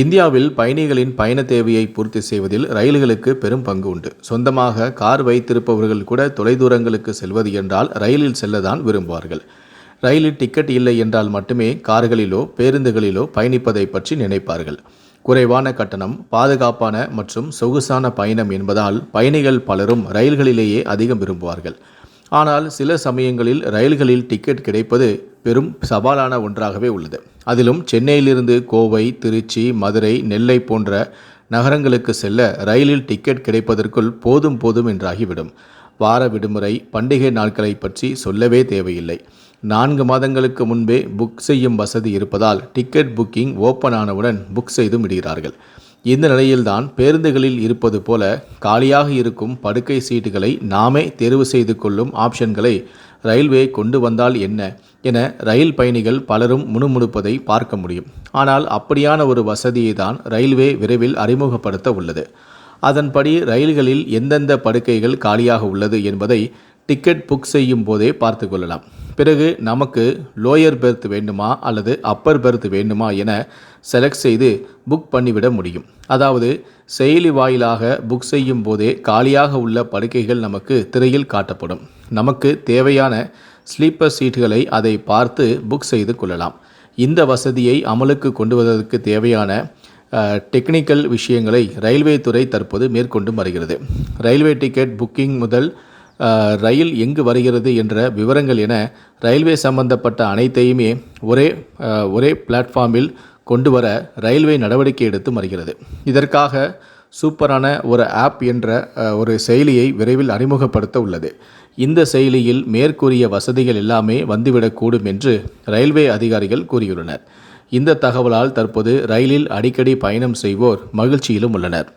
இந்தியாவில் பயணிகளின் பயண தேவையை பூர்த்தி செய்வதில் ரயில்களுக்கு பெரும் பங்கு உண்டு. சொந்தமாக கார் வைத்திருப்பவர்கள் கூட தொலைதூரங்களுக்கு செல்வது என்றால் ரயிலில் செல்லதான் விரும்புவார்கள். ரயிலில் டிக்கெட் இல்லை என்றால் மட்டுமே கார்களிலோ பேருந்துகளிலோ பயணிப்பதை பற்றி நினைப்பார்கள். குறைவான கட்டணம் பாதுகாப்பான மற்றும் சொகுசான பயணம் என்பதால் பயணிகள் பலரும் ரயில்களிலேயே அதிகம் விரும்புவார்கள். ஆனால் சில சமயங்களில் ரயில்களில் டிக்கெட் கிடைப்பது பெரும் சவாலான ஒன்றாகவே உள்ளது. அதிலும் சென்னையிலிருந்து கோவை திருச்சி மதுரை நெல்லை போன்ற நகரங்களுக்கு செல்ல ரயிலில் டிக்கெட் கிடைப்பதற்குள் போதும் போதும் என்றாகிவிடும். வார விடுமுறை பண்டிகை நாட்களை பற்றி சொல்லவே தேவையில்லை. நான்கு மாதங்களுக்கு முன்பே புக் செய்யும் வசதி இருப்பதால் டிக்கெட் புக்கிங் ஓப்பன் ஆனவுடன் புக் செய்தும் விடுகிறார்கள் இந்த நிலையில்தான் பேருந்துகளில் இருப்பது போல காலியாக இருக்கும் படுக்கை சீட்டுகளை நாமே தேர்வு செய்து கொள்ளும் ஆப்ஷன்களை ரயில்வே கொண்டு வந்தால் என்ன என ரயில் பயணிகள் பலரும் முணுமுணுப்பதை பார்க்க முடியும். ஆனால் அப்படியான ஒரு வசதியை தான் ரயில்வே விரைவில் அறிமுகப்படுத்த உள்ளது. அதன்படி ரயில்களில் எந்தெந்த படுக்கைகள் காலியாக உள்ளது என்பதை டிக்கெட் புக் செய்யும் போதே பார்த்து கொள்ளலாம். பிறகு நமக்கு லோயர் பெர்த் வேண்டுமா அல்லது அப்பர் பெர்த் வேண்டுமா என செலக்ட் செய்து புக் பண்ணிவிட முடியும். அதாவது செயலி வாயிலாக புக் செய்யும் போதே காலியாக உள்ள படுக்கைகள் நமக்கு திரையில் காட்டப்படும். நமக்கு தேவையான ஸ்லீப்பர் சீட்டுகளை அதை பார்த்து புக் செய்து கொள்ளலாம். இந்த வசதியை அமலுக்கு கொண்டு வருவதற்கு தேவையான டெக்னிக்கல் விஷயங்களை ரயில்வே துறை தற்போது மேற்கொண்டு வருகிறது. ரயில்வே டிக்கெட் புக்கிங் முதல் ரயில் எங்கு வருகிறது என்ற விவரங்கள் என ரயில்வே சம்பந்தப்பட்ட அனைத்தையுமே ஒரே ஒரே பிளாட்ஃபார்மில் கொண்டு வர ரயில்வே நடவடிக்கை எடுத்து வருகிறது. இதற்காக சூப்பரான ஒரு ஆப் என்ற ஒரு செயலியை விரைவில் அறிமுகப்படுத்த உள்ளது. இந்த செயலியில் மேற்கூறிய வசதிகள் எல்லாமே வந்துவிடக்கூடும் என்று ரயில்வே அதிகாரிகள் கூறியுள்ளனர். இந்த தகவலால் தற்போது ரயிலில் அடிக்கடி பயணம் செய்வோர் மகிழ்ச்சியிலும் உள்ளனர்.